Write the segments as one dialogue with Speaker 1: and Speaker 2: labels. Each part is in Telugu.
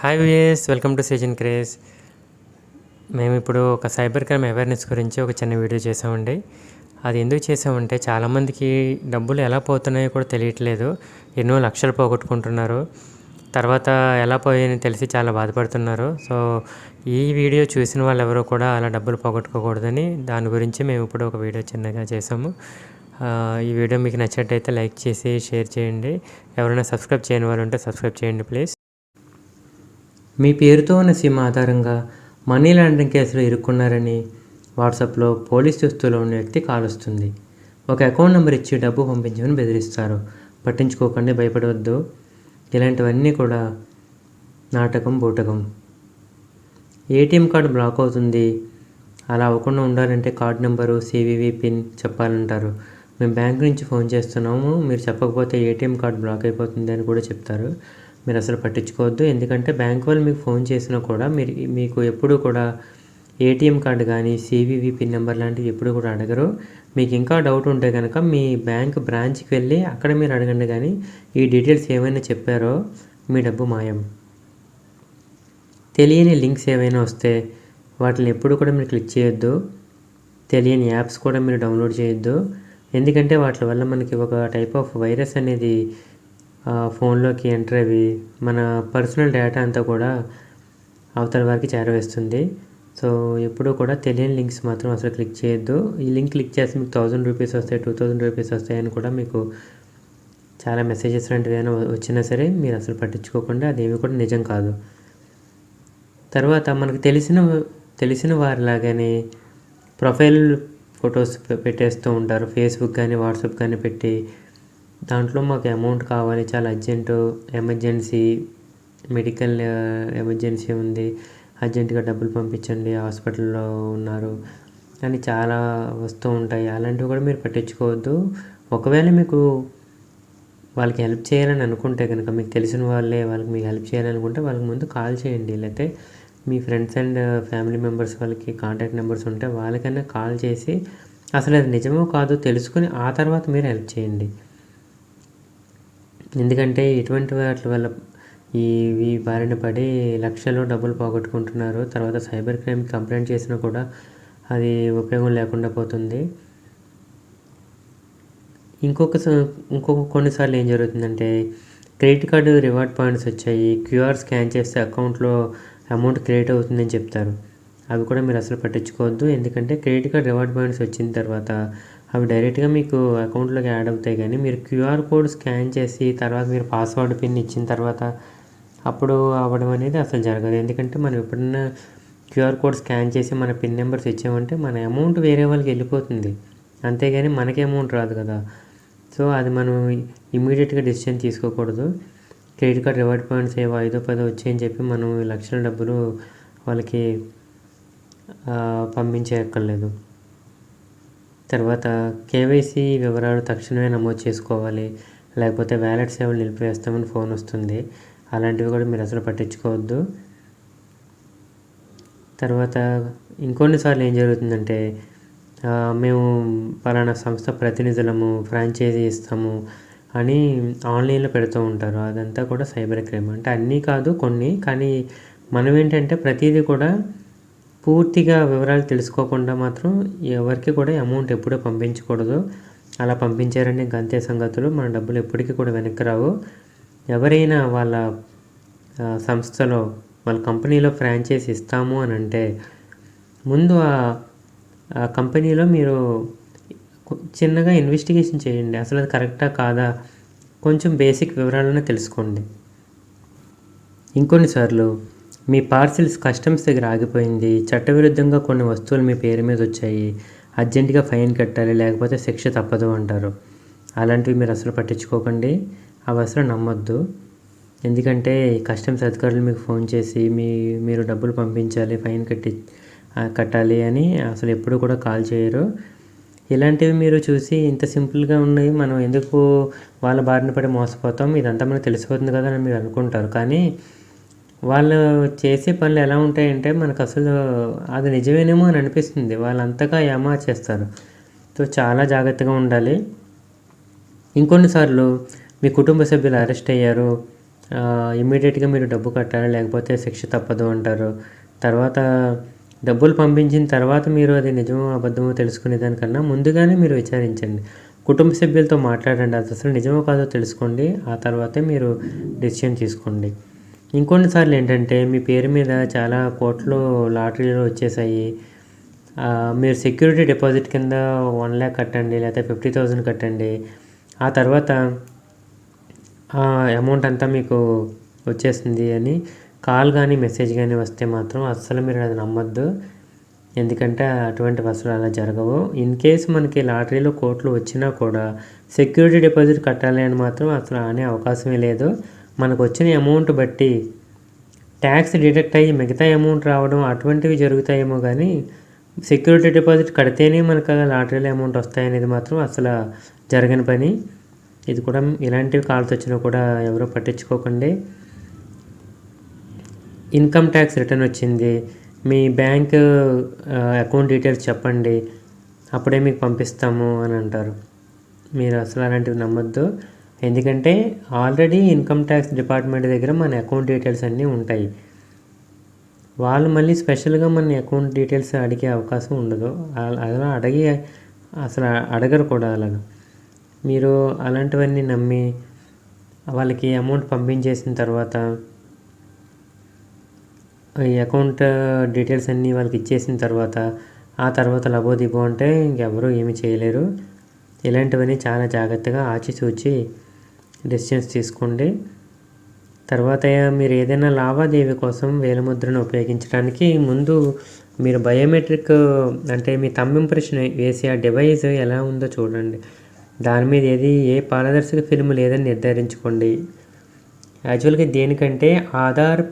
Speaker 1: Hi VS welcome to season craze మేము ఇప్పుడు ఒక సైబర్ క్రైమ్ అవేర్నెస్ గురించి ఒక చిన్న వీడియో చేసామండి అది ఎందుకు చేసామంటే చాలామందికి డబ్బులు ఎలా పోతున్నాయో కూడా తెలియట్లేదు. ఎన్నో లక్షలు పోగొట్టుకుంటున్నారు. తర్వాత ఎలా పోయాయని తెలిసి చాలా బాధపడుతున్నారు. సో ఈ వీడియో చూసిన వాళ్ళు ఎవరు కూడా అలా డబ్బులు పోగొట్టుకోకూడదని దాని గురించి మేము ఇప్పుడు ఒక వీడియో చిన్నగా చేసాము ఈ వీడియో మీకు నచ్చినట్టయితే లైక్ చేసి షేర్ చేయండి. ఎవరైనా సబ్స్క్రైబ్ చేయని వాళ్ళు ఉంటే సబ్స్క్రైబ్ చేయండి ప్లీజ్ మీ పేరుతో ఉన్న సిమ్ ఆధారంగా మనీ లాండరింగ్ కేసులో ఇరుక్కున్నారని వాట్సాప్లో పోలీస్ దుస్తులో ఉన్న వ్యక్తి కాల్ వస్తుంది. ఒక అకౌంట్ నెంబర్ ఇచ్చి డబ్బు పంపించమని బెదిరిస్తారు. పట్టించుకోకండి భయపడవద్దు. ఇలాంటివన్నీ కూడా నాటకం బూటకం. ఏటీఎం కార్డు బ్లాక్ అవుతుంది. అలా అవ్వకుండా ఉండాలంటే కార్డు నెంబరు సివివి పిన్ చెప్పాలంటారు. మేము బ్యాంక్ నుంచి ఫోన్ చేస్తున్నాము. మీరు చెప్పకపోతే ఏటీఎం కార్డు బ్లాక్ అయిపోతుంది అని కూడా చెప్తారు. మీరు అసలు పట్టించుకోవద్దు. ఎందుకంటే బ్యాంక్ వాళ్ళు మీకు ఫోన్ చేసినా కూడా మీరు మీకు ఎప్పుడు కూడా ఏటీఎం కార్డు కానీ సివివి పిన్ నెంబర్ లాంటివి ఎప్పుడు కూడా అడగరు. మీకు ఇంకా డౌట్ ఉంటే కనుక మీ బ్యాంక్ బ్రాంచ్కి వెళ్ళి అక్కడ మీరు అడగండి కానీ ఈ డీటెయిల్స్ ఏమైనా చెప్పారో మీ డబ్బు మాయం. తెలియని లింక్స్ ఏవైనా వస్తే వాటిని ఎప్పుడు కూడా మీరు క్లిక్ చేయొద్దు. తెలియని యాప్స్ కూడా మీరు డౌన్లోడ్ చేయొద్దు. ఎందుకంటే వాటి వల్ల మనకి ఒక టైప్ ఆఫ్ వైరస్ అనేది ఫోన్లోకి ఎంటర్ అవి మన పర్సనల్ డేటా అంతా కూడా అవతల వారికి చేరవేస్తుంది. సో ఎప్పుడూ కూడా తెలియని లింక్స్ మాత్రం అసలు క్లిక్ చేయొద్దు. ఈ లింక్ క్లిక్ చేస్తే మీకు థౌజండ్ రూపీస్ వస్తాయి టూ థౌజండ్ రూపీస్ వస్తాయి అని కూడా మీకు చాలా మెసేజెస్ లాంటివి ఏమైనా వచ్చినా సరే మీరు అసలు పట్టించుకోకుండా అదేమి కూడా నిజం కాదు. తర్వాత మనకు తెలిసిన తెలిసిన వారిలాగానే ప్రొఫైల్ ఫొటోస్ పెట్టేస్తూ ఉంటారు. ఫేస్బుక్ కానీ వాట్సాప్ కానీ పెట్టి దాంట్లో మాకు అమౌంట్ కావాలి చాలా అర్జెంటు ఎమర్జెన్సీ మెడికల్ ఎమర్జెన్సీ ఉంది. అర్జెంటుగా డబ్బులు పంపించండి హాస్పిటల్లో ఉన్నారు అని చాలా వస్తూ ఉంటాయి. అలాంటివి కూడా మీరు పట్టించుకోవద్దు. ఒకవేళ మీకు వాళ్ళకి హెల్ప్ చేయాలని అనుకుంటే కనుక మీకు తెలిసిన వాళ్ళే వాళ్ళకి మీకు హెల్ప్ చేయాలనుకుంటే uh, వాళ్ళకి ముందు కాల్ చేయండి. లేకపోతే మీ ఫ్రెండ్స్ అండ్ ఫ్యామిలీ మెంబర్స్ వాళ్ళకి కాంటాక్ట్ నెంబర్స్ ఉంటే వాళ్ళకైనా కాల్ చేసి అసలు అది నిజమో కాదో తెలుసుకొని ఆ తర్వాత మీరు హెల్ప్ చేయండి. ఎందుకంటే ఇటువంటి వాటి వల్ల ఈ ఈ బారిన పడి లక్షలు డబ్బులు పోగొట్టుకుంటున్నారు. తర్వాత సైబర్ క్రైమ్ కంప్లైంట్ చేసినా కూడా అది ఉపయోగం లేకుండా పోతుంది. ఇంకొక ఇంకొక కొన్నిసార్లు ఏం జరుగుతుందంటే క్రెడిట్ కార్డు రివార్డ్ పాయింట్స్ వచ్చాయి. క్యూఆర్ స్కాన్ చేస్తే అకౌంట్లో అమౌంట్ క్రియేట్ అవుతుందని చెప్తారు. అవి కూడా మీరు అసలు పట్టించుకోవద్దు. ఎందుకంటే క్రెడిట్ కార్డ్ రివార్డ్ పాయింట్స్ వచ్చిన తర్వాత అవి డైరెక్ట్గా మీకు అకౌంట్లోకి యాడ్ అవుతాయి కానీ మీరు క్యూఆర్ కోడ్ స్కాన్ చేసి తర్వాత మీరు పాస్వర్డ్ పిన్ ఇచ్చిన తర్వాత అప్పుడు అవ్వడం అనేది అసలు జరగదు. ఎందుకంటే మనం ఎప్పుడన్నా క్యూఆర్ కోడ్ స్కాన్ చేసి మన పిన్ నెంబర్స్ ఇచ్చామంటే మన అమౌంట్ వేరే వాళ్ళకి వెళ్ళిపోతుంది. అంతేగాని మనకి అమౌంట్ రాదు కదా. సో అది మనం ఇమీడియట్గా డెసిషన్ తీసుకోకూడదు. క్రెడిట్ కార్డ్ రివార్డ్ పాయింట్స్ ఏవో ఐదో పదో వచ్చాయని చెప్పి మనం లక్షల డబ్బులు వాళ్ళకి ఆ, పంపించేయక్కర్లేదు తర్వాత కేవైసీ వివరాలు తక్షణమే నమోదు చేసుకోవాలి. లేకపోతే వ్యాలెట్ సేవలు నిలిపివేస్తామని ఫోన్ వస్తుంది. అలాంటివి కూడా మీరు అసలు పట్టించుకోవద్దు. తర్వాత ఇంకొన్నిసార్లు ఏం జరుగుతుందంటే మేము పలానా సంస్థ ప్రతినిధులము ఫ్రాంచైజీ ఇస్తాము అని ఆన్లైన్లో పెడుతూ ఉంటారు. అదంతా కూడా సైబర్ క్రైమ్. అంటే అన్నీ కాదు కొన్ని. కానీ మనం ఏంటంటే ప్రతిదీ కూడా పూర్తిగా వివరాలు తెలుసుకోకుండా మాత్రం ఎవరికి కూడా అమౌంట్ ఎప్పుడూ పంపించకూడదు. అలా పంపించారని గంతే సంగతులు. మన డబ్బులు ఎప్పటికీ కూడా వెనక్కి రావు. ఎవరైనా వాళ్ళ సంస్థలో వాళ్ళ కంపెనీలో ఫ్రాంచైజ్ ఇస్తాము అని అంటే ముందు ఆ కంపెనీలో మీరు చిన్నగా ఇన్వెస్టిగేషన్ చేయండి. అసలు అది కరెక్టా కాదా? కొంచెం బేసిక్ వివరాలను తెలుసుకోండి. ఇంకొన్నిసార్లు మీ పార్సిల్స్ కస్టమ్స్ దగ్గర ఆగిపోయింది. చట్టవిరుద్ధంగా కొన్ని వస్తువులు మీ పేరు మీద వచ్చాయి. అర్జెంటుగా ఫైన్ కట్టాలి లేకపోతే శిక్ష తప్పదు అంటారు. అలాంటివి మీరు అసలు పట్టించుకోకండి. అవి అసలు నమ్మొద్దు. ఎందుకంటే కస్టమ్స్ అధికారులు మీకు ఫోన్ చేసి మీ మీరు డబ్బులు పంపించాలి ఫైన్ కట్టి కట్టాలి అని అసలు ఎప్పుడు కూడా కాల్ చేయరు. ఇలాంటివి మీరు చూసి ఇంత సింపుల్గా ఉన్నాయి మనం ఎందుకు వాళ్ళ బారిన పడి మోసపోతాం? ఇదంతా మనకు తెలిసిపోతుంది కదా అని మీరు అనుకుంటారు. కానీ వాళ్ళు చేసే పనులు ఎలా ఉంటాయంటే మనకు అసలు అది నిజమేనేమో అని అనిపిస్తుంది. వాళ్ళు అంతగా ఏమా చేస్తారు. సో చాలా జాగ్రత్తగా ఉండాలి. ఇంకొన్నిసార్లు మీ కుటుంబ సభ్యులు అరెస్ట్ అయ్యారు. ఇమ్మీడియట్గా మీరు డబ్బు కట్టాలి లేకపోతే శిక్ష తప్పదు అంటారు. తర్వాత డబ్బులు పంపించిన తర్వాత మీరు అది నిజమో అబద్ధమో తెలుసుకునే దానికన్నా ముందుగానే మీరు విచారించండి. కుటుంబ సభ్యులతో మాట్లాడండి. అది అసలు నిజమో కాదో తెలుసుకోండి. ఆ తర్వాతే మీరు డెసిషన్ తీసుకోండి. ఇంకొన్నిసార్లు ఏంటంటే మీ పేరు మీద చాలా కోట్లు లాటరీలు వచ్చేసాయి. మీరు సెక్యూరిటీ డిపాజిట్ కింద వన్ ల్యాక్ కట్టండి లేకపోతే ఫిఫ్టీ థౌజండ్ కట్టండి. ఆ తర్వాత ఆ అమౌంట్ అంతా మీకు వచ్చేస్తుంది అని కాల్ కానీ మెసేజ్ కానీ వస్తే మాత్రం అస్సలు మీరు అది నమ్మొద్దు. ఎందుకంటే అటువంటి వసూలు అలా జరగవు. ఇన్ కేస్ మనకి లాటరీలో కోట్లు వచ్చినా కూడా సెక్యూరిటీ డిపాజిట్ కట్టాలి అని మాత్రం అసలు అనే అవకాశమే లేదు. మనకు వచ్చిన అమౌంట్ బట్టి ట్యాక్స్ డిడక్ట్ అయ్యి మిగతా అమౌంట్ రావడం అటువంటివి జరుగుతాయేమో కానీ సెక్యూరిటీ డిపాజిట్ కడితేనే మనకు లాటరీలో అమౌంట్ వస్తాయనేది మాత్రం అసలు జరగని పని. ఇది కూడా ఇలాంటివి కాల్స్ వచ్చినా కూడా ఎవరో పట్టించుకోకండి. ఇన్కమ్ ట్యాక్స్ రిటర్న్ వచ్చింది. మీ బ్యాంక్ అకౌంట్ డీటెయిల్స్ చెప్పండి. అప్పుడే మీకు పంపిస్తాము అని అంటారు. మీరు అసలు అలాంటివి నమ్మొద్దు. ఎందుకంటే ఆల్రెడీ ఇన్కమ్ ట్యాక్స్ డిపార్ట్మెంట్ దగ్గర మన అకౌంట్ డీటెయిల్స్ అన్నీ ఉంటాయి. వాళ్ళు మళ్ళీ స్పెషల్గా మన అకౌంట్ డీటెయిల్స్ అడిగే అవకాశం ఉండదు. అలా అలా అడిగి అసలు అడగరు కూడా అలాగా. మీరు అలాంటివన్నీ నమ్మి వాళ్ళకి అమౌంట్ పంపించేసిన తర్వాత ఈ అకౌంట్ డీటెయిల్స్ అన్నీ వాళ్ళకి ఇచ్చేసిన తర్వాత ఆ తర్వాత లబోదిబో అంటే ఇంకెవరూ ఏమీ చేయలేరు. ఇలాంటివన్నీ చాలా జాగ్రత్తగా ఆచిచూచి డెసిషన్స్ తీసుకోండి. తర్వాత మీరు ఏదైనా లావాదేవీ కోసం వేలిముద్రను ఉపయోగించడానికి ముందు మీరు బయోమెట్రిక్ అంటే మీ తమ్ ఇంప్రెషన్ వేసి ఆ డివైస్ ఎలా ఉందో చూడండి. దాని మీద ఏది ఏ పారదర్శక ఫిల్మ్ లేదని నిర్ధారించుకోండి. యాక్చువల్గా దేనికంటే Aadhaar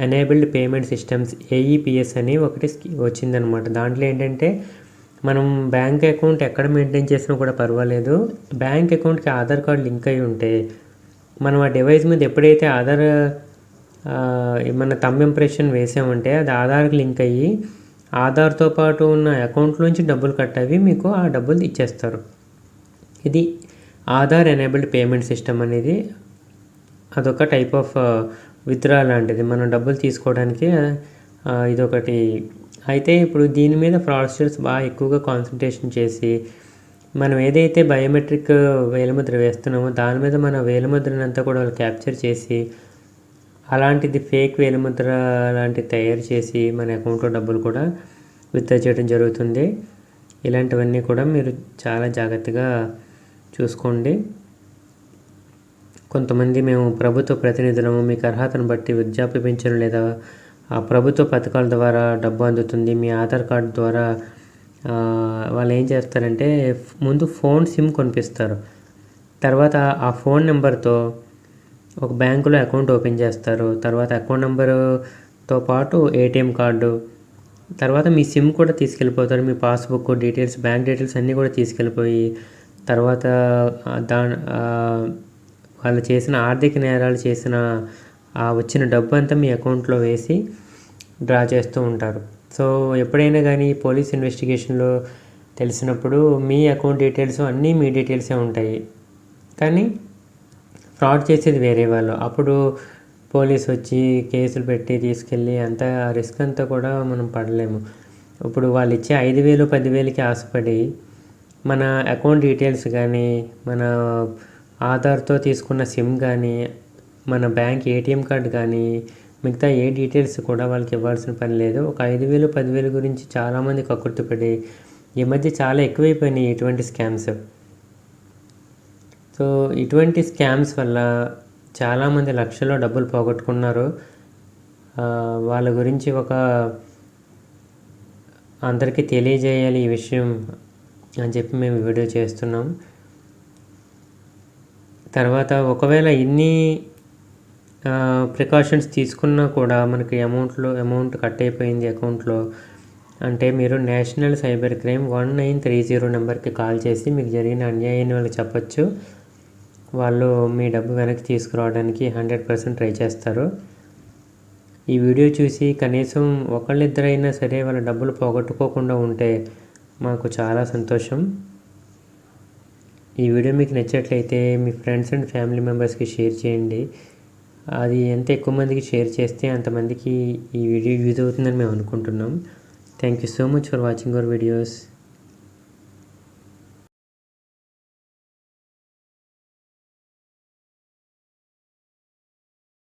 Speaker 1: enabled payment systems AEPS అని ఒకటి వచ్చిందనమాట. దాంట్లో ఏంటంటే మనం బ్యాంక్ అకౌంట్ ఎక్కడ మెయింటైన్ చేసినా కూడా పర్వాలేదు. బ్యాంక్ అకౌంట్కి ఆధార్ కార్డ్ లింక్ అయి ఉంటే మనం ఆ డివైస్ మీద ఎప్పుడైతే ఆధార్ మన తమ్ ఇంప్రెషన్ వేసామంటే అది ఆధార్కి లింక్ అయ్యి ఆధార్తో పాటు ఉన్న అకౌంట్లోంచి నుంచి డబ్బులు కట్టవి మీకు ఆ డబ్బులు ఇచ్చేస్తారు. ఇది ఆధార్ ఎనేబుల్డ్ పేమెంట్ సిస్టమ్ అనేది. అదొక టైప్ ఆఫ్ విత్డ్రా లాంటిది. మనం డబ్బులు తీసుకోవడానికి ఇదొకటి అయితే ఇప్పుడు దీని మీద ఫ్రాడ్స్టర్స్ బాగా ఎక్కువగా కాన్సన్ట్రేషన్ చేసి మనం ఏదైతే బయోమెట్రిక్ వేలిముద్ర వేస్తున్నామో దాని మీద మన వేలిముద్రని అంతా కూడా వాళ్ళు క్యాప్చర్ చేసి అలాంటిది ఫేక్ వేలిముద్ర లాంటిది తయారు చేసి మన అకౌంట్లో డబ్బులు కూడా విత్డ్రా చేయడం జరుగుతుంది. ఇలాంటివన్నీ కూడా మీరు చాలా జాగ్రత్తగా చూసుకోండి. కొంతమంది మేము ప్రభుత్వ ప్రతినిధులము మీకు అర్హతను బట్టి వృద్ధాప్య పింఛను లేదా ప్రభుత్వ పథకాల ద్వారా డబ్బు అందుతుంది. మీ ఆధార్ కార్డు ద్వారా వాళ్ళు ఏం చేస్తారంటే ముందు ఫోన్ సిమ్ కొనిపిస్తారు. తర్వాత ఆ ఫోన్ నెంబర్తో ఒక బ్యాంకులో అకౌంట్ ఓపెన్ చేస్తారు. తర్వాత అకౌంట్ నెంబరుతో పాటు ఏటీఎం కార్డు తర్వాత మీ సిమ్ కూడా తీసుకెళ్ళిపోతారు. మీ పాస్బుక్ డీటెయిల్స్ బ్యాంక్ డీటెయిల్స్ అన్నీ కూడా తీసుకెళ్ళిపోయి తర్వాత దా వాళ్ళు చేసిన ఆర్థిక నేరాలు చేసిన ఆ వచ్చిన డబ్బు అంతా మీ అకౌంట్లో వేసి డ్రా చేస్తూ ఉంటారు. సో ఎప్పుడైనా కానీ పోలీస్ ఇన్వెస్టిగేషన్లో తెలిసినప్పుడు మీ అకౌంట్ డీటెయిల్స్ అన్నీ మీ డీటెయిల్సే ఉంటాయి. కానీ ఫ్రాడ్ చేసేది వేరే వాళ్ళు. అప్పుడు పోలీస్ వచ్చి కేసులు పెట్టి తీసుకెళ్ళి అంత రిస్క్ అంతా కూడా మనం పడలేము. ఇప్పుడు వాళ్ళు ఇచ్చే ఐదు వేలు పదివేలకి ఆశపడి మన అకౌంట్ డీటెయిల్స్ కానీ మన ఆధార్తో తీసుకున్న సిమ్ కానీ మన బ్యాంక్ ఏటీఎం కార్డు కానీ మిగతా ఏ డీటెయిల్స్ కూడా వాళ్ళకి ఇవ్వాల్సిన పని లేదు. ఒక ఐదు వేలు పదివేలు గురించి చాలామంది కక్కుర్తిపడి ఈ మధ్య చాలా ఎక్కువైపోయినాయి ఇటువంటి స్కామ్స్. సో ఇటువంటి స్కామ్స్ వల్ల చాలామంది లక్షల్లో డబ్బులు పోగొట్టుకున్నారు. వాళ్ళ గురించి ఒక అందరికీ తెలియజేయాలి ఈ విషయం అని చెప్పి మేము వీడియో చేస్తున్నాం. తర్వాత ఒకవేళ ఇన్ని ప్రికాషన్స్ తీసుకున్నా కూడా మనకి అమౌంట్లో అమౌంట్ కట్ అయిపోయింది అకౌంట్లో అంటే మీరు national cyber crime one nine three zero నెంబర్కి కాల్ చేసి మీకు జరిగిన అన్యాయాన్ని వాళ్ళకి చెప్పొచ్చు. వాళ్ళు మీ డబ్బు వెనక్కి తీసుకురావడానికి హండ్రెడ్ పర్సెంట్ ట్రై చేస్తారు. ఈ వీడియో చూసి కనీసం ఒకళ్ళిద్దరైనా సరే వాళ్ళ డబ్బులు పోగొట్టుకోకుండా ఉంటే మాకు చాలా సంతోషం. ఈ వీడియో మీకు నచ్చినట్లయితే మీ ఫ్రెండ్స్ అండ్ ఫ్యామిలీ మెంబర్స్కి షేర్ చేయండి. అది ఎంత ఎక్కువ మందికి షేర్ చేస్తే అంతమందికి ఈ వీడియో యూజ్ అవుతుందని మేము అనుకుంటున్నాం. Thank you so much for watching our videos